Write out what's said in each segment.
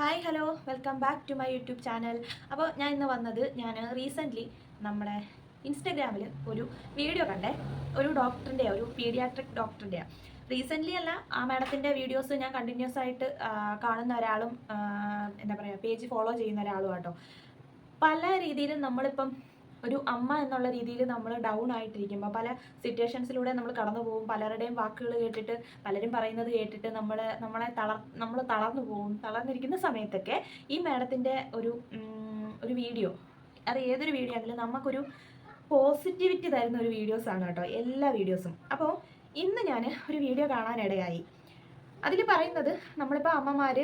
Hi hello welcome back to my YouTube channel അപ്പോൾ ഞാൻ ഇന്ന് വന്നത് ഞാൻ റീസെന്റ്ലി നമ്മുടെ ഇൻസ്റ്റഗ്രാമിൽ ഒരു വീഡിയോ കണ്ടേ. ഒരു ഡോക്ടറിന്റെ ഒരു പീഡിയാട്രിക് ഡോക്ടറിന്റെ റീസെന്റ്ലി അല്ല ആ മാഡത്തിന്റെ വീഡിയോസ് ഞാൻ കണ്ടിന്യൂസ് ആയിട്ട് കാണുന്ന ഒരാളും എന്താ പറയുക പേജ് ഫോളോ ചെയ്യുന്ന ഒരാളും കേട്ടോ പല രീതിയിലും നമ്മളിപ്പം ഒരു അമ്മ എന്നുള്ള രീതിയിൽ നമ്മൾ ഡൗൺ ആയിട്ടിരിക്കുമ്പോൾ പല സിറ്റുവേഷൻസിലൂടെ നമ്മൾ കടന്നു പോകും. പലരുടെയും വാക്കുകൾ കേട്ടിട്ട് പലരും പറയുന്നത് കേട്ടിട്ട് നമ്മൾ നമ്മളെ തളർ നമ്മൾ തളർന്നു പോകും. തളർന്നിരിക്കുന്ന സമയത്തൊക്കെ ഈ മാഡത്തിന്റെ ഒരു ഒരു വീഡിയോ അത് ഏതൊരു വീഡിയോ ആണെങ്കിലും നമുക്കൊരു പോസിറ്റിവിറ്റി തരുന്ന ഒരു വീഡിയോസാണ് കേട്ടോ. എല്ലാ വീഡിയോസും അപ്പോൾ ഇന്ന് ഞാൻ ഒരു വീഡിയോ കാണാനിടയായി. അതിൽ പറയുന്നത് നമ്മളിപ്പോൾ അമ്മമാർ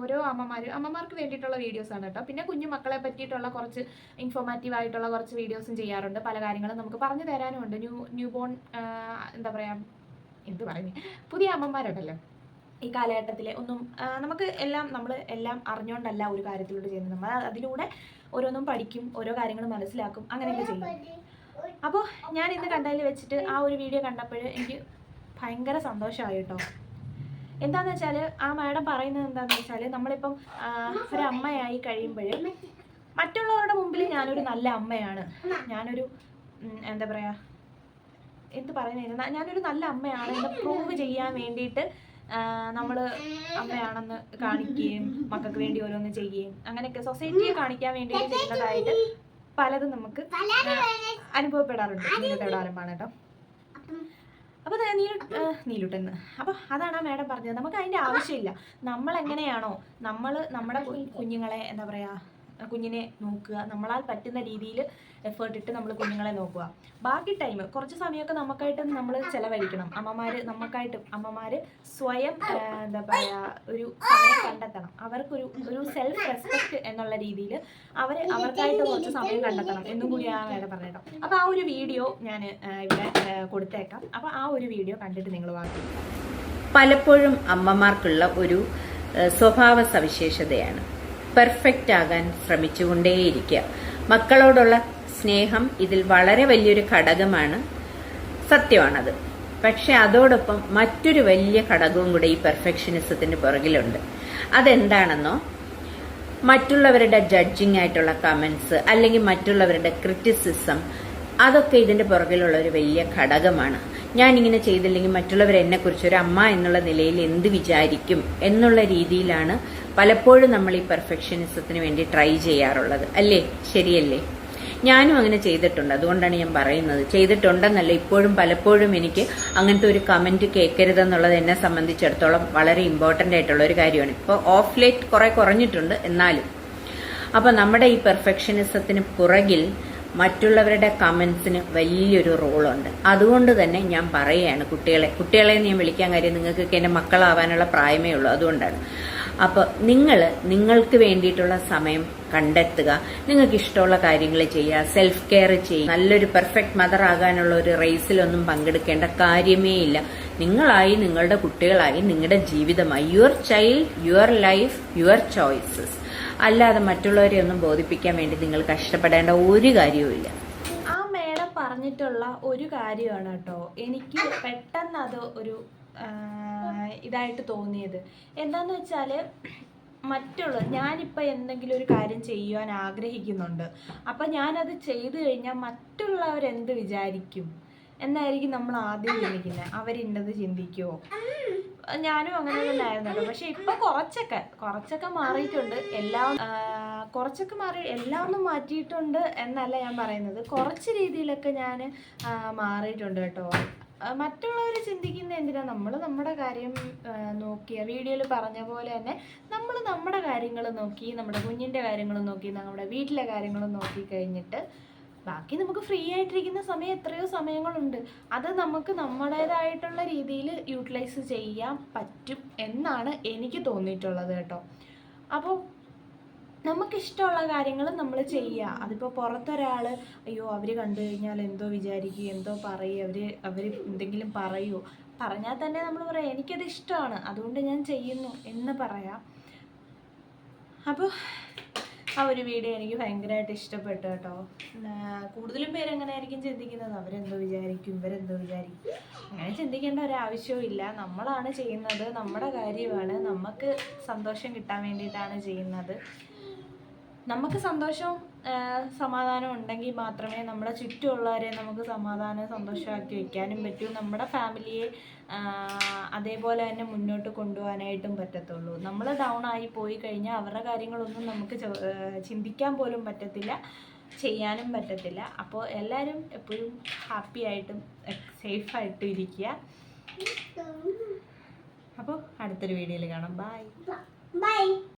ഓരോ അമ്മമാർ അമ്മമാർക്ക് വേണ്ടിയിട്ടുള്ള വീഡിയോസാണ് കേട്ടോ. പിന്നെ കുഞ്ഞു മക്കളെ പറ്റിയിട്ടുള്ള കുറച്ച് ഇൻഫോർമാറ്റീവ് ആയിട്ടുള്ള കുറച്ച് വീഡിയോസും ചെയ്യാറുണ്ട്. പല കാര്യങ്ങളും നമുക്ക് പറഞ്ഞു തരാനുമുണ്ട് ന്യൂ ന്യൂ ബോൺ എന്താ പറയുക എന്ത് പറയുന്നത് പുതിയ അമ്മമാരുണ്ടല്ലോ. ഈ കാലഘട്ടത്തിലെ ഒന്നും നമുക്ക് എല്ലാം നമ്മൾ എല്ലാം അറിഞ്ഞുകൊണ്ടല്ല ഒരു കാര്യത്തിലൂടെ ചെയ്യുന്നത്. നമ്മൾ അതിലൂടെ ഓരോന്നും പഠിക്കും ഓരോ കാര്യങ്ങളും മനസ്സിലാക്കും അങ്ങനെയൊക്കെ ചെയ്യും. അപ്പോൾ ഞാൻ ഇന്ന് കണ്ടതിൽ വെച്ചിട്ട് ആ ഒരു വീഡിയോ കണ്ടപ്പോൾ എനിക്ക് ഭയങ്കര സന്തോഷമായി കേട്ടോ. എന്താന്ന് വെച്ചാൽ ആ മാഡം പറയുന്നത് എന്താന്ന് വെച്ചാൽ നമ്മളിപ്പം ഒരു അമ്മയായി കഴിയുമ്പോൾ മറ്റുള്ളവരുടെ മുമ്പിൽ ഞാനൊരു നല്ല അമ്മയാണ്. ഞാനൊരു എന്താ പറയുക എന്ത് പറയുന്നത് ഞാനൊരു നല്ല അമ്മയാണ് എന്ന് പ്രൂവ് ചെയ്യാൻ വേണ്ടിയിട്ട് നമ്മൾ അമ്മയാണെന്ന് കാണിക്കുകയും മക്കൾക്ക് വേണ്ടി ഓരോന്ന് ചെയ്യുകയും അങ്ങനെയൊക്കെ സൊസൈറ്റിയെ കാണിക്കാൻ വേണ്ടി ചെയ്യുന്നതായിട്ട് പലതും നമുക്ക് അനുഭവപ്പെടാറുണ്ട്. ഇന്നത്തെ ആരംഭമാണ് കേട്ടോ. അപ്പോൾ നീലു നീലുട്ടെന്ന് അപ്പോൾ അതാണ് ആ മാഡം പറഞ്ഞത്. നമുക്ക് അതിന്റെ ആവശ്യമില്ല. നമ്മൾ എങ്ങനെയാണോ നമ്മൾ നമ്മുടെ കുഞ്ഞുങ്ങളെ എന്താ പറയുക കുഞ്ഞിനെ നോക്കുക. നമ്മളാൽ പറ്റുന്ന രീതിയിൽ എഫേർട്ട് ഇട്ട് നമ്മൾ കുഞ്ഞുങ്ങളെ നോക്കുക. ബാക്കി ടൈം കുറച്ച് സമയമൊക്കെ നമുക്കായിട്ട് നമ്മൾ ചിലവഴിക്കണം. അമ്മമാർ നമുക്കായിട്ട് അമ്മമാർ സ്വയം എന്താ പറയുക ഒരു സമയം കണ്ടെത്തണം. അവർക്കൊരു ഒരു സെൽഫ് റെസ്പെക്ട് എന്നുള്ള രീതിയിൽ അവർ അവർക്കായിട്ട് കുറച്ച് സമയം കണ്ടെത്തണം എന്നും കൂടിയാണ് വേറെ പറഞ്ഞത് അപ്പോൾ ആ ഒരു വീഡിയോ ഞാൻ ഇവിടെ കൊടുത്തേക്കാം. അപ്പോൾ ആ ഒരു വീഡിയോ കണ്ടിട്ട് നിങ്ങൾ വാങ്ങി. പലപ്പോഴും അമ്മമാർക്കുള്ള ഒരു സ്വഭാവ സവിശേഷതയാണ് പെർഫെക്റ്റ് ആകാൻ ശ്രമിച്ചുകൊണ്ടേയിരിക്കുക. മക്കളോടുള്ള സ്നേഹം ഇതിൽ വളരെ വലിയൊരു ഘടകമാണ്. സത്യമാണത്. പക്ഷെ അതോടൊപ്പം മറ്റൊരു വലിയ ഘടകവും കൂടെ ഈ പെർഫെക്ഷനിസത്തിന് പുറകിലുണ്ട്. അതെന്താണെന്നോ മറ്റുള്ളവരുടെ ജഡ്ജിങ് ആയിട്ടുള്ള കമന്റ്സ് അല്ലെങ്കിൽ മറ്റുള്ളവരുടെ ക്രിറ്റിസിസം അതൊക്കെ ഇതിന്റെ പുറകിലുള്ള ഒരു വലിയ ഘടകമാണ്. ഞാൻ ഇങ്ങനെ ചെയ്തില്ലെങ്കിൽ മറ്റുള്ളവർ എന്നെക്കുറിച്ച് ഒരു അമ്മ എന്നുള്ള നിലയിൽ എന്ത് വിചാരിക്കും എന്നുള്ള രീതിയിലാണ് പലപ്പോഴും നമ്മൾ ഈ പെർഫെക്ഷനിസത്തിന് വേണ്ടി ട്രൈ ചെയ്യാറുള്ളത്. അല്ലേ? ശരിയല്ലേ? ഞാനും അങ്ങനെ ചെയ്തിട്ടുണ്ട്. അതുകൊണ്ടാണ് ഞാൻ പറയുന്നത്. ചെയ്തിട്ടുണ്ടെന്നല്ല ഇപ്പോഴും പലപ്പോഴും എനിക്ക് അങ്ങനത്തെ ഒരു കമന്റ് കേൾക്കരുതെന്നുള്ളത് എന്നെ സംബന്ധിച്ചിടത്തോളം വളരെ ഇമ്പോർട്ടന്റ് ആയിട്ടുള്ള ഒരു കാര്യമാണ്. ഇപ്പോൾ ഓഫ് ലേറ്റ് കുറെ കുറഞ്ഞിട്ടുണ്ട് എന്നാലും. അപ്പൊ നമ്മുടെ ഈ പെർഫെക്ഷനിസത്തിന് പുറകിൽ മറ്റുള്ളവരുടെ കമന്റ്സിന് വലിയൊരു റോളുണ്ട് അതുകൊണ്ട് തന്നെ ഞാൻ പറയുകയാണ് കുട്ടികളെ. കുട്ടികളെ ഞാൻ വിളിക്കാൻ കാര്യം നിങ്ങൾക്കൊക്കെ എന്റെ മക്കളാവാനുള്ള പ്രായമേ ഉള്ളൂ. അതുകൊണ്ടാണ്. അപ്പൊ നിങ്ങൾ നിങ്ങൾക്ക് വേണ്ടിയിട്ടുള്ള സമയം കണ്ടെത്തുക. നിങ്ങൾക്ക് ഇഷ്ടമുള്ള കാര്യങ്ങൾ ചെയ്യുക. സെൽഫ് കെയർ ചെയ്യുക. നല്ലൊരു പെർഫെക്റ്റ് മദർ ആകാനുള്ള ഒരു റേസിലൊന്നും പങ്കെടുക്കേണ്ട കാര്യമേ ഇല്ല. നിങ്ങളായി നിങ്ങളുടെ കുട്ടികളായി നിങ്ങളുടെ ജീവിതമായി. Your child your life your choices അല്ലാതെ മറ്റുള്ളവരെ ഒന്നും ബോധിപ്പിക്കാൻ വേണ്ടി നിങ്ങൾ കഷ്ടപ്പെടേണ്ട ഒരു കാര്യവുമില്ല ആ മേഡം പറഞ്ഞിട്ടുള്ള ഒരു കാര്യമാണ് കേട്ടോ. എനിക്ക് പെട്ടെന്ന് അത് ഒരു ഇതായിട്ട് തോന്നിയത്. എന്താന്ന് വെച്ചാൽ മറ്റുള്ള ഞാനിപ്പോൾ എന്തെങ്കിലും ഒരു കാര്യം ചെയ്യുവാൻ ആഗ്രഹിക്കുന്നുണ്ട്. അപ്പം ഞാനത് ചെയ്തു കഴിഞ്ഞാൽ മറ്റുള്ളവരെന്ത് വിചാരിക്കും? എന്നായിരിക്കും നമ്മൾ ആദ്യം ചിന്തിക്കുന്നത് അവരിന്നത് ചിന്തിക്കുമോ ഞാനും അങ്ങനെ തന്നെ ആയിരുന്നു പക്ഷെ ഇപ്പൊ കുറച്ചൊക്കെ കുറച്ചൊക്കെ മാറിയിട്ടുണ്ട്. എല്ലാം കുറച്ചൊക്കെ മാറി എല്ലാം ഒന്നും മാറ്റിയിട്ടുണ്ട് എന്നല്ല ഞാൻ പറയുന്നത്. കുറച്ച് രീതിയിലൊക്കെ ഞാൻ മാറിയിട്ടുണ്ട് കേട്ടോ. മറ്റുള്ളവർ ചിന്തിക്കുന്ന എന്തിനാ? നമ്മൾ നമ്മുടെ കാര്യം നോക്കിയ വീഡിയോയിൽ പറഞ്ഞ പോലെ തന്നെ നമ്മൾ നമ്മുടെ കാര്യങ്ങൾ നോക്കി നമ്മുടെ കുഞ്ഞിന്റെ കാര്യങ്ങൾ നോക്കി നമ്മുടെ വീട്ടിലെ കാര്യങ്ങൾ നോക്കി കഴിഞ്ഞിട്ട് ബാക്കി നമുക്ക് ഫ്രീ ആയിട്ടിരിക്കുന്ന സമയം എത്രയോ സമയങ്ങളുണ്ട്. അത് നമുക്ക് നമ്മുടേതായിട്ടുള്ള രീതിയിൽ യൂട്ടിലൈസ് ചെയ്യാൻ പറ്റും എന്നാണ് എനിക്ക് തോന്നിയിട്ടുള്ളത് കേട്ടോ. അപ്പോൾ നമുക്കിഷ്ടമുള്ള കാര്യങ്ങൾ നമ്മൾ ചെയ്യുക അതിപ്പോൾ പുറത്തൊരാൾ അയ്യോ അവർ കണ്ടു കഴിഞ്ഞാൽ എന്തോ വിചാരിക്കും എന്തോ പറയും അവർ അവർ എന്തെങ്കിലും പറയുമോ പറഞ്ഞാൽ തന്നെ നമ്മൾ പറയാം എനിക്കത് ഇഷ്ടമാണ് അതുകൊണ്ട് ഞാൻ ചെയ്യുന്നു എന്ന് പറയാം. അപ്പോൾ ആ ഒരു വീഡിയോ എനിക്ക് ഭയങ്കരമായിട്ട് ഇഷ്ടപ്പെട്ടു കേട്ടോ. കൂടുതലും പേര് അങ്ങനെ ആയിരിക്കും ചിന്തിക്കുന്നത്? അവരെന്തോ വിചാരിക്കും ഇവരെന്തോ വിചാരിക്കും. അങ്ങനെ ചിന്തിക്കേണ്ട ഒരു ആവശ്യവും ഇല്ല. നമ്മളാണ് ചെയ്യുന്നത് നമ്മുടെ കാര്യമാണ്. നമുക്ക് സന്തോഷം കിട്ടാൻ വേണ്ടിയിട്ടാണ് ചെയ്യുന്നത്. നമുക്ക് സന്തോഷവും സമാധാനം ഉണ്ടെങ്കിൽ മാത്രമേ നമ്മുടെ ചുറ്റുമുള്ളവരെ നമുക്ക് സമാധാനം സന്തോഷമാക്കി വെക്കാനും പറ്റൂ. നമ്മുടെ ഫാമിലിയെ അതേപോലെ തന്നെ മുന്നോട്ട് കൊണ്ടുപോകാനായിട്ടും പറ്റത്തുള്ളൂ. നമ്മൾ ഡൗൺ ആയി പോയി കഴിഞ്ഞാൽ അവരുടെ കാര്യങ്ങളൊന്നും നമുക്ക് ചിന്തിക്കാൻ പോലും പറ്റത്തില്ല ചെയ്യാനും പറ്റത്തില്ല. അപ്പോൾ എല്ലാവരും എപ്പോഴും ഹാപ്പി ആയിട്ടും സേഫായിട്ടും ഇരിക്കുക. അപ്പോൾ അടുത്തൊരു വീഡിയോയിൽ കാണാം. Bye bye